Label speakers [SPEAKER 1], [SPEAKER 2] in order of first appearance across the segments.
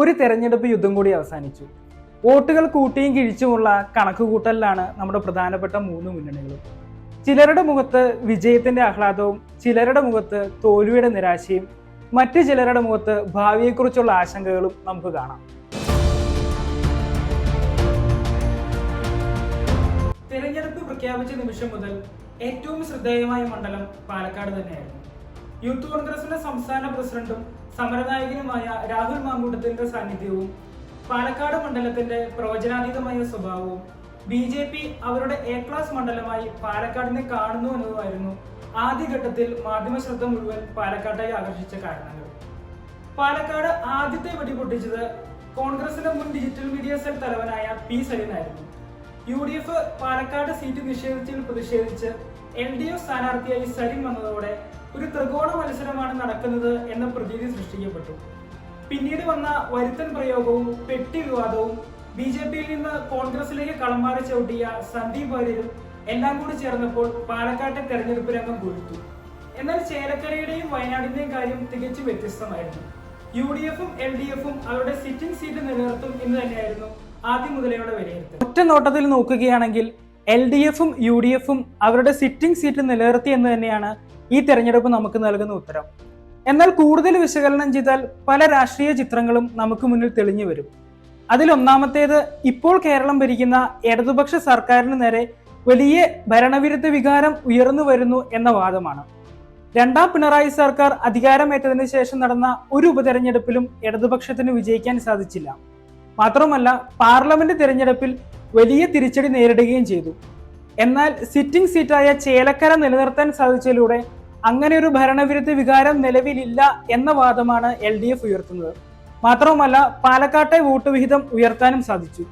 [SPEAKER 1] ഒരു തെരഞ്ഞെടുപ്പ് യുദ്ധം കൂടി അവസാനിച്ചു. വോട്ടുകൾ കൂട്ടിയും കിഴിച്ചുമുള്ള കണക്കുകൂട്ടലിലാണ് നമ്മുടെ പ്രധാനപ്പെട്ട മൂന്ന് മുന്നണികളും. ചിലരുടെ മുഖത്ത് വിജയത്തിന്റെ ആഹ്ലാദവും ചിലരുടെ മുഖത്ത് തോൽവിയുടെ നിരാശയും മറ്റു ചിലരുടെ മുഖത്ത് ഭാവിയെക്കുറിച്ചുള്ള ആശങ്കകളും നമുക്ക് കാണാം. തിരഞ്ഞെടുപ്പ് പ്രഖ്യാപിച്ച നിമിഷം മുതൽ ഏറ്റവും ശ്രദ്ധേയമായ മണ്ഡലം പാലക്കാട് തന്നെയായിരുന്നു. യൂത്ത് കോൺഗ്രസിന്റെ സംസ്ഥാന പ്രസിഡന്റും സമരനായകനുമായ രാഹുൽ മാങ്കൂട്ടത്തിന്റെ സാന്നിധ്യവും പാലക്കാട് മണ്ഡലത്തിന്റെ പ്രവചനാതീതമായ സ്വഭാവവും ബി ജെ പി അവരുടെ എ ക്ലാസ് മണ്ഡലമായി പാലക്കാടിനെ കാണുന്നു എന്നതുമായിരുന്നു ആദ്യഘട്ടത്തിൽ മാധ്യമ ശ്രദ്ധ മുഴുവൻ പാലക്കാട്ടായി ആകർഷിച്ച കാരണങ്ങൾ. പാലക്കാട് ആദ്യത്തെ വെടിപൊട്ടിച്ചത് കോൺഗ്രസിന്റെ മുൻ ഡിജിറ്റൽ മീഡിയ സെൽ തലവനായ P സലീനായിരുന്നു U D F Palakkad seat നിഷേധിച്ചതിൽ പ്രതിഷേധിച്ച് എൽ ഡി എഫ് സ്ഥാനാർത്ഥിയായി സരിൻ വന്നതോടെ ഒരു ത്രികോണ മത്സരമാണ് നടക്കുന്നത് എന്ന പ്രതീതി സൃഷ്ടിക്കപ്പെട്ടു. പിന്നീട് വന്ന വരുത്തൻ പ്രയോഗവും പെട്ടി വിവാദവും ബി ജെ പിയിൽ നിന്ന് കോൺഗ്രസിലേക്ക് കളമാറി ചവിട്ടിയ സന്ദീപ് വാര്യരും എല്ലാം കൂടി ചേർന്നപ്പോൾ പാലക്കാട്ടെ തെരഞ്ഞെടുപ്പ് രംഗം കൊഴുത്തു. എന്നാൽ ചേലക്കരയുടെയും വയനാടിന്റെയും കാര്യം തികച്ചും വ്യത്യസ്തമായിരുന്നു. യു ഡി എഫും എൽ ഡി എഫും അവരുടെ സിറ്റിംഗ് സീറ്റ് നിലനിർത്തും എന്ന് തന്നെയായിരുന്നു ആദ്യം മുതലയുടെ വിലയിരുത്തൽ. ഒറ്റ നോട്ടത്തിൽ നോക്കുകയാണെങ്കിൽ എൽ ഡി എഫും യു ഡി എഫും അവരുടെ സിറ്റിംഗ് സീറ്റ് നിലനിർത്തി എന്ന് തന്നെയാണ് ഈ തെരഞ്ഞെടുപ്പ് നമുക്ക് നൽകുന്ന ഉത്തരം. എന്നാൽ കൂടുതൽ വിശകലനം ചെയ്താൽ പല രാഷ്ട്രീയ ചിത്രങ്ങളും നമുക്ക് മുന്നിൽ തെളിഞ്ഞു വരും. അതിലൊന്നാമത്തേത് ഇപ്പോൾ കേരളം ഭരിക്കുന്ന ഇടതുപക്ഷ സർക്കാരിന് നേരെ വലിയ ഭരണവിരുദ്ധ വികാരം ഉയർന്നു വരുന്നു എന്ന വാദമാണ്. രണ്ടാം പിണറായി സർക്കാർ അധികാരമേറ്റതിന് ശേഷം നടന്ന ഒരു ഉപതെരഞ്ഞെടുപ്പിലും ഇടതുപക്ഷത്തിന് വിജയിക്കാൻ സാധിച്ചില്ല. മാത്രമല്ല പാർലമെന്റ് തിരഞ്ഞെടുപ്പിൽ വലിയ തിരിച്ചടി നേരിടുകയും ചെയ്തു. എന്നാൽ സിറ്റിംഗ് സീറ്റായ ചേലക്കര നിലനിർത്താൻ സാധിച്ചതിലൂടെ അങ്ങനെ ഒരു ഭരണവിരുദ്ധ വികാരം നിലവിലില്ല എന്ന വാദമാണ് എൽ ഡി എഫ് ഉയർത്തുന്നത്. മാത്രവുമല്ല പാലക്കാട്ടെ വോട്ട് വിഹിതം ഉയർത്താനും സാധിച്ചു.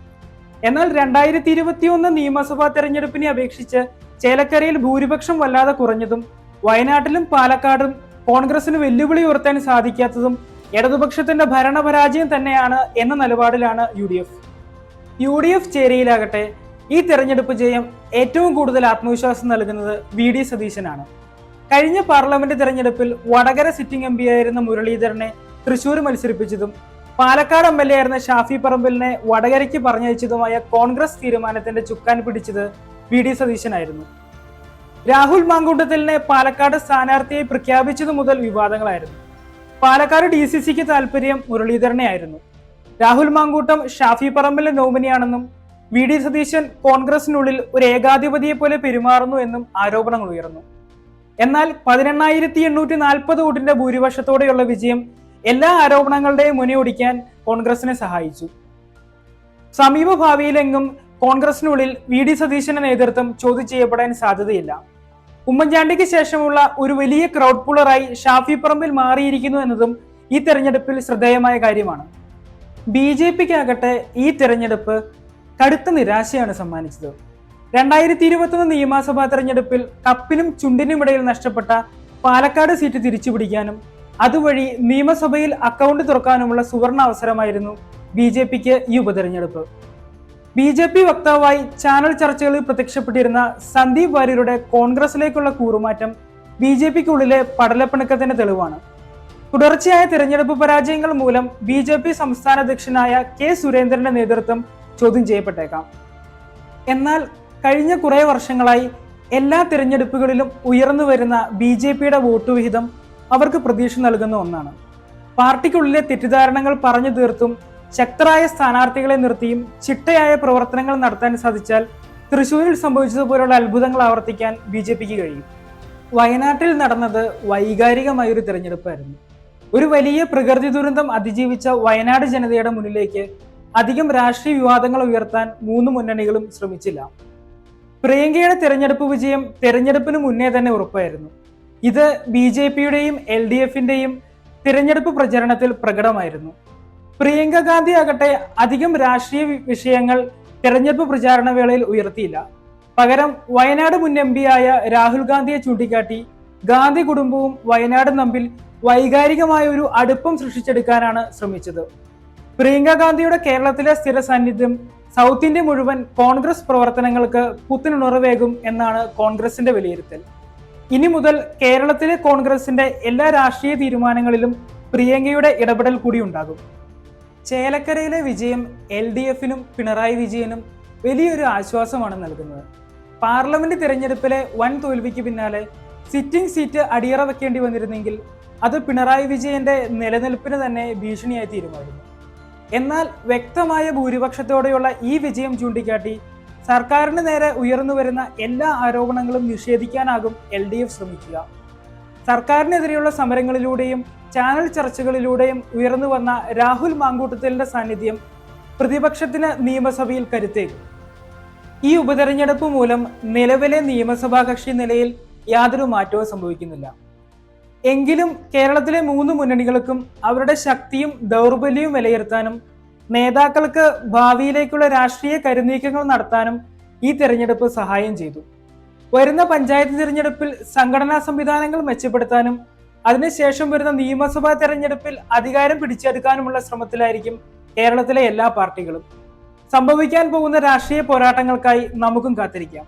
[SPEAKER 1] എന്നാൽ രണ്ടായിരത്തി ഇരുപത്തിയൊന്ന് നിയമസഭാ തെരഞ്ഞെടുപ്പിനെ അപേക്ഷിച്ച് ചേലക്കരയിൽ ഭൂരിപക്ഷം വല്ലാതെ കുറഞ്ഞതും വയനാട്ടിലും പാലക്കാടും കോൺഗ്രസിന് വെല്ലുവിളി ഉയർത്താൻ സാധിക്കാത്തതും ഇടതുപക്ഷത്തിന്റെ ഭരണപരാജയം തന്നെയാണ് എന്ന നിലപാടിലാണ് യു യു ഡി എഫ് ചേരിയിലാകട്ടെ ഈ തെരഞ്ഞെടുപ്പ് ജയം ഏറ്റവും കൂടുതൽ ആത്മവിശ്വാസം നൽകുന്നത് വി ഡി സതീശനാണ്. കഴിഞ്ഞ പാർലമെന്റ് തെരഞ്ഞെടുപ്പിൽ വടകര സിറ്റിംഗ് എം ആയിരുന്ന മുരളീധരനെ തൃശൂർ മത്സരിപ്പിച്ചതും പാലക്കാട് എം എൽ എ ആയിരുന്ന ഷാഫി പറമ്പിലിനെ വടകരയ്ക്ക് പറഞ്ഞയച്ചതുമായ കോൺഗ്രസ് തീരുമാനത്തിന്റെ ചുക്കാൻ പിടിച്ചത് വി ഡി സതീശനായിരുന്നു. രാഹുൽ മാങ്കൂട്ടത്തിലിനെ പാലക്കാട് സ്ഥാനാർത്ഥിയായി പ്രഖ്യാപിച്ചതു മുതൽ വിവാദങ്ങളായിരുന്നു. പാലക്കാട് ഡി സി സിക്ക് താല്പര്യം മുരളീധരനെ ആയിരുന്നു. രാഹുൽ മാങ്കൂട്ടം ഷാഫി പറമ്പിലെ നോമിനിയാണെന്നും വി ഡി സതീശൻ കോൺഗ്രസിനുള്ളിൽ ഒരു ഏകാധിപതിയെ പോലെ പെരുമാറുന്നു എന്നും ആരോപണങ്ങൾ ഉയർന്നു. എന്നാൽ പതിനെണ്ണായിരത്തി എണ്ണൂറ്റി നാൽപ്പത് വോട്ടിന്റെ ഭൂരിപക്ഷത്തോടെയുള്ള വിജയം എല്ലാ ആരോപണങ്ങളുടെയും മുനയൊടിക്കാൻ കോൺഗ്രസിനെ സഹായിച്ചു. സമീപ ഭാവിയിലെങ്കും കോൺഗ്രസിനുള്ളിൽ വി ഡി സതീശന്റെ നേതൃത്വം ചോദ്യം ചെയ്യപ്പെടാൻ സാധ്യതയില്ല. ഉമ്മൻചാണ്ടിക്ക് ശേഷമുള്ള ഒരു വലിയ ക്രൗഡ് പുളറായി ഷാഫി പറമ്പിൽ മാറിയിരിക്കുന്നു എന്നതും ഈ തെരഞ്ഞെടുപ്പിൽ ശ്രദ്ധേയമായ കാര്യമാണ്. ബി ജെ പിക്കാകട്ടെ ഈ തിരഞ്ഞെടുപ്പ് കടുത്ത നിരാശയാണ് സമ്മാനിച്ചത്. രണ്ടായിരത്തി ഇരുപത്തൊന്ന് നിയമസഭാ തെരഞ്ഞെടുപ്പിൽ കപ്പിനും ചുണ്ടിനും ഇടയിൽ നഷ്ടപ്പെട്ട പാലക്കാട് സീറ്റ് തിരിച്ചുപിടിക്കാനും അതുവഴി നിയമസഭയിൽ അക്കൗണ്ട് തുറക്കാനുമുള്ള സുവർണ അവസരമായിരുന്നു ബി ജെ പിക്ക് ഈ ഉപതെരഞ്ഞെടുപ്പ്. ബി ജെ പി വക്താവായി ചാനൽ ചർച്ചകളിൽ പ്രത്യക്ഷപ്പെട്ടിരുന്ന സന്ദീപ് വാര്യരുടെ കോൺഗ്രസിലേക്കുള്ള കൂറുമാറ്റം ബി ജെ പിക്കുള്ളിലെ പടലപ്പിണക്കത്തിന്റെ തെളിവാണ്. തുടർച്ചയായ തിരഞ്ഞെടുപ്പ് പരാജയങ്ങൾ മൂലം ബി ജെ പി സംസ്ഥാന അധ്യക്ഷനായ കെ സുരേന്ദ്രന്റെ നേതൃത്വം ചോദ്യം ചെയ്യപ്പെട്ടേക്കാം. എന്നാൽ കഴിഞ്ഞ കുറേ വർഷങ്ങളായി എല്ലാ തിരഞ്ഞെടുപ്പുകളിലും ഉയർന്നു വരുന്ന ബി ജെ പിയുടെ വോട്ട് വിഹിതം അവർക്ക് പ്രതീക്ഷ നൽകുന്ന ഒന്നാണ്. പാർട്ടിക്കുള്ളിലെ തെറ്റിദ്ധാരണകൾ പറഞ്ഞു തീർത്തും ശക്തരായ സ്ഥാനാർത്ഥികളെ നിർത്തിയും ചിട്ടയായ പ്രവർത്തനങ്ങൾ നടത്താൻ സാധിച്ചാൽ തൃശൂരിൽ സംഭവിച്ചതുപോലുള്ള അത്ഭുതങ്ങൾ ആവർത്തിക്കാൻ ബി ജെ പിക്ക് കഴിയും. വയനാട്ടിൽ നടന്നത് വൈകാരികമായ ഒരു തിരഞ്ഞെടുപ്പായിരുന്നു. ഒരു വലിയ പ്രകൃതി ദുരന്തം അതിജീവിച്ച വയനാട് ജനതയുടെ മുന്നിലേക്ക് അധികം രാഷ്ട്രീയ വിവാദങ്ങൾ ഉയർത്താൻ മൂന്ന് മുന്നണികളും ശ്രമിച്ചില്ല. പ്രിയങ്കയുടെ തെരഞ്ഞെടുപ്പ് വിജയം തെരഞ്ഞെടുപ്പിന് മുന്നേ തന്നെ ഉറപ്പായിരുന്നു. ഇത് ബി ജെ പിയുടെയും എൽ ഡി എഫിന്റെയും തിരഞ്ഞെടുപ്പ് പ്രചരണത്തിൽ പ്രകടമായിരുന്നു. പ്രിയങ്ക ഗാന്ധി ആകട്ടെ അധികം രാഷ്ട്രീയ വിഷയങ്ങൾ തെരഞ്ഞെടുപ്പ് പ്രചാരണ വേളയിൽ ഉയർത്തിയില്ല. പകരം വയനാട് മുൻ എം ആയ രാഹുൽ ഗാന്ധിയെ ചൂണ്ടിക്കാട്ടി ഗാന്ധി കുടുംബവും വയനാട് തമ്മിൽ വൈകാരികമായ ഒരു അടുപ്പം സൃഷ്ടിച്ചെടുക്കാനാണ് ശ്രമിച്ചത്. പ്രിയങ്ക ഗാന്ധിയുടെ കേരളത്തിലെ സ്ഥിര സാന്നിധ്യം സൗത്ത് ഇന്ത്യ മുഴുവൻ കോൺഗ്രസ് പ്രവർത്തനങ്ങൾക്ക് പുത്തിനുണർവേകും എന്നാണ് കോൺഗ്രസിന്റെ വിലയിരുത്തൽ. ഇനി മുതൽ കേരളത്തിലെ കോൺഗ്രസിന്റെ എല്ലാ രാഷ്ട്രീയ തീരുമാനങ്ങളിലും പ്രിയങ്കയുടെ ഇടപെടൽ കൂടി ഉണ്ടാകും. ചേലക്കരയിലെ വിജയം എൽ ഡി എഫിനും പിണറായി വിജയനും വലിയൊരു ആശ്വാസമാണ് നൽകുന്നത്. പാർലമെന്റ് തിരഞ്ഞെടുപ്പിലെ വൻ തോൽവിക്ക് പിന്നാലെ സിറ്റിംഗ് സീറ്റ് അടിയറ വെക്കേണ്ടി വന്നിരുന്നെങ്കിൽ അത് പിണറായി വിജയന്റെ നിലനിൽപ്പിന് തന്നെ ഭീഷണിയായി തീരുമായിരുന്നു എന്നാൽ വ്യക്തമായ ഭൂരിപക്ഷത്തോടെയുള്ള ഈ വിജയം ചൂണ്ടിക്കാട്ടി സർക്കാരിന് നേരെ ഉയർന്നു വരുന്ന എല്ലാ ആരോപണങ്ങളും നിഷേധിക്കാനാകും എൽ ഡി എഫ് ശ്രമിക്കുക. സർക്കാരിനെതിരെയുള്ള സമരങ്ങളിലൂടെയും ചാനൽ ചർച്ചകളിലൂടെയും ഉയർന്നു വന്ന രാഹുൽ മാങ്കൂട്ടത്തലിന്റെ സാന്നിധ്യം പ്രതിപക്ഷത്തിന് നിയമസഭയിൽ കരുത്തേക്കും ഈ ഉപതെരഞ്ഞെടുപ്പ് മൂലം നിലവിലെ നിയമസഭാ കക്ഷി നിലയിൽ യാതൊരു മാറ്റവും സംഭവിക്കുന്നില്ല. എങ്കിലും കേരളത്തിലെ മൂന്ന് മുന്നണികൾക്കും അവരുടെ ശക്തിയും ദൗർബല്യവും വിലയിരുത്താനും നേതാക്കൾക്ക് ഭാവിയിലേക്കുള്ള രാഷ്ട്രീയ കരുനീക്കങ്ങൾ നടത്താനും ഈ തെരഞ്ഞെടുപ്പ് സഹായം ചെയ്തു. വരുന്ന പഞ്ചായത്ത് തിരഞ്ഞെടുപ്പിൽ സംഘടനാ സംവിധാനങ്ങൾ മെച്ചപ്പെടുത്താനും അതിനുശേഷം വരുന്ന നിയമസഭാ തെരഞ്ഞെടുപ്പിൽ അധികാരം പിടിച്ചെടുക്കാനുമുള്ള ശ്രമത്തിലായിരിക്കും കേരളത്തിലെ എല്ലാ പാർട്ടികളും. സംഭവിക്കാൻ പോകുന്ന രാഷ്ട്രീയ പോരാട്ടങ്ങൾക്കായി നമുക്കും കാത്തിരിക്കാം.